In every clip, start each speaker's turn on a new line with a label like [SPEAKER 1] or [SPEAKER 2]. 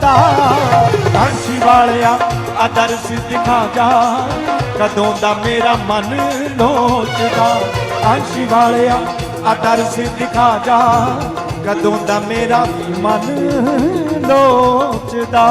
[SPEAKER 1] ਲੋਚਦਾ ਕਾਂਸ਼ੀ ਵਾਲਿਆ ਆਦਰਸ਼ ਦਿਖਾ ਜਾ। ਕਦੋਂ ਦਾ ਮੇਰਾ ਮਨ ਲੋਚਦਾ। ਕਾਂਸ਼ੀ ਵਾਲਿਆ ਆਦਰਸ਼ ਦਿਖਾ ਜਾ। ਕਦੋਂ ਦਾ ਮੇਰਾ ਮਨ ਲੋਚਦਾ।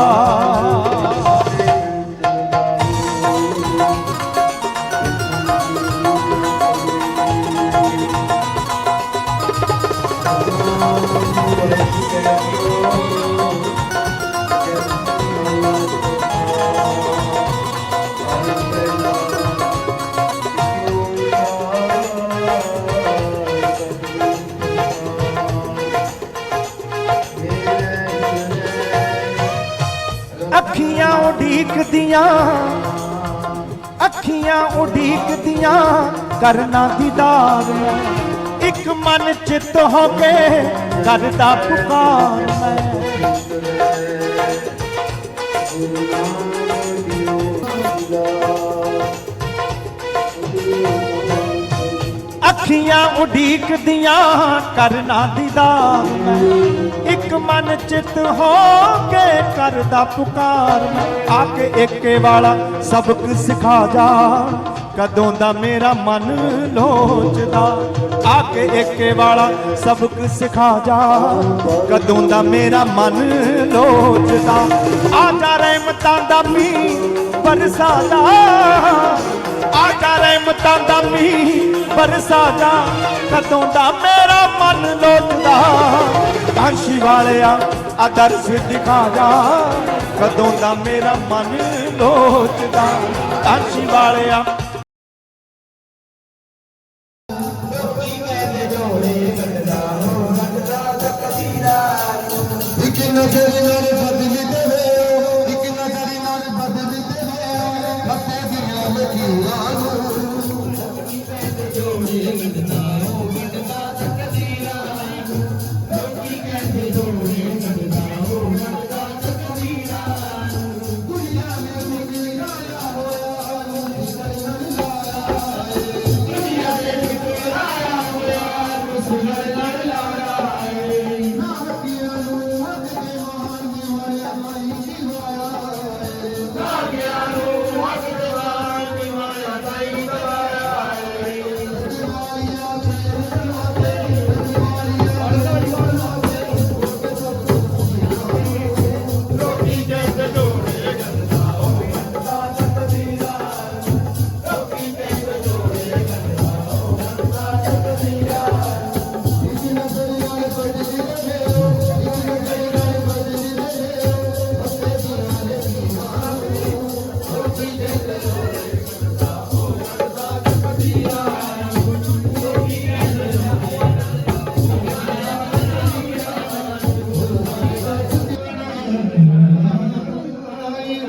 [SPEAKER 1] ਅੱਖੀਆਂ ਉਡੀਕਦੀਆਂ ਅੱਖੀਆਂ ਉਡੀਕਦੀਆਂ ਕਰਨਾ ਦੀਦਾਰ ਇੱਕ ਮਨ ਚਿੱਤ ਹੋ ਕੇ ਕਰਦਾ ਪੁਕਾਰ ਮੈਂ। ਅੱਖੀਆਂ ਉਡੀਕਦੀਆਂ ਕਰਨਾ ਦੀਦਾਰ ਇੱਕ ਮਨ ਚਿੱਤ ਹੋ ਕੇ ਕਰਦਾ ਪੁਕਾਰ ਮੈਂ। ਆ ਕੇ ਏਕੇ ਵਾਲਾ ਸਬਕ ਸਿਖਾ ਜਾ। ਕਦੋਂ ਦਾ ਮੇਰਾ ਮਨ ਲੋਚਦਾ। ਆ ਕੇ ਏਕੇ ਵਾਲਾ ਸਬਕ ਸਿਖਾ ਜਾ। ਕਦੋਂ ਦਾ ਮੇਰਾ ਮਨ ਲੋਚਦਾ। ਆ ਜਾ ਰਹਿਮਤਾਂ ਦਾ ਮੀਂਹ ਬਰਸਾ ਜਾ ਆ ਜਾ ਰਹਿਮਤਾਂ ਦਾ ਮੀਂਹ ਬਰਸਾ ਜਾ ਕਦੋਂ ਦਾ ਮੇਰਾ ਮਨ ਲੋਚਦਾ ਕਾਂਸ਼ੀ ਵਾਲਿਆ ਆਦਰਸ਼ ਦਿਖਾ ਜਾ ਕਦੋਂ ਦਾ ਮੇਰਾ ਮਨ ਲੋਚਦਾ ਕਾਂਸ਼ੀ ਵਾਲਿਆ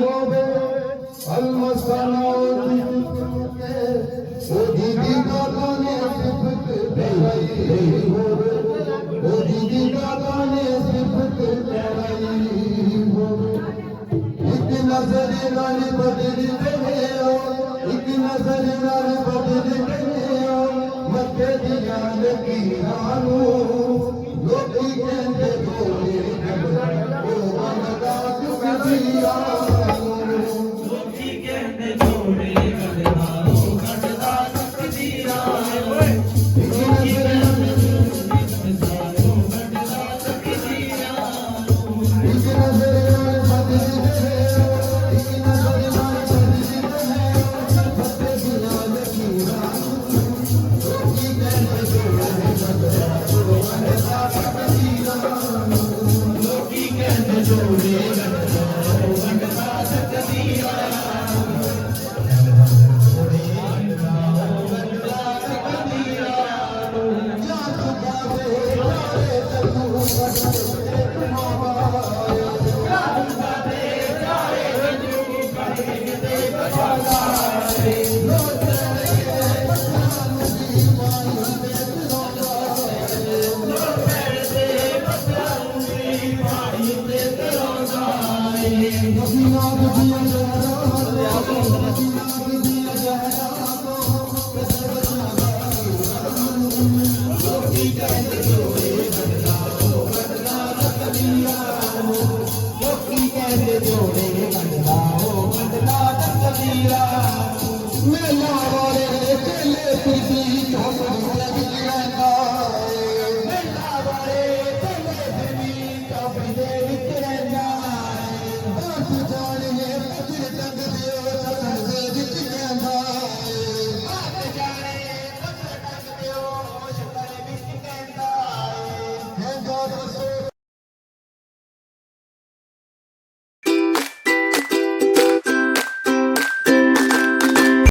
[SPEAKER 2] ਨਹੀਂ ਹੋਵੇ ਅਲਮਸਨਾ ਉਹ ਦੀਦੀ ਦਾਦਾ ਨੇ ਸਿਫਤ ਦੇਈ ਹੋਵੇ ਉਹ ਦੀਦੀ ਦਾਦਾ ਨੇ ਸਿਫਤ ਦੇਈ ਹੋਵੇ ਇੱਕ ਨਜ਼ਰ ਨਾਲ ਬਦਲ ਦੇਵੇ ਇੱਕ ਨਜ਼ਰ ਨਾਲ ਬਦਲ ਦੇਵੇ ਮੱਥੇ ਦੀਆਂ ਲਕੀਰਾਂ ਨੂੰ ਲੋਕੀ ਕਹਿੰਦੇ ਢੋਲੇ ਉਹ ਮੰਗਦਾ ਤੁਕਦੀਆ ਇੱਕ জোরে? جوڙي بٽلا ميلا ڏيلي تنهنجي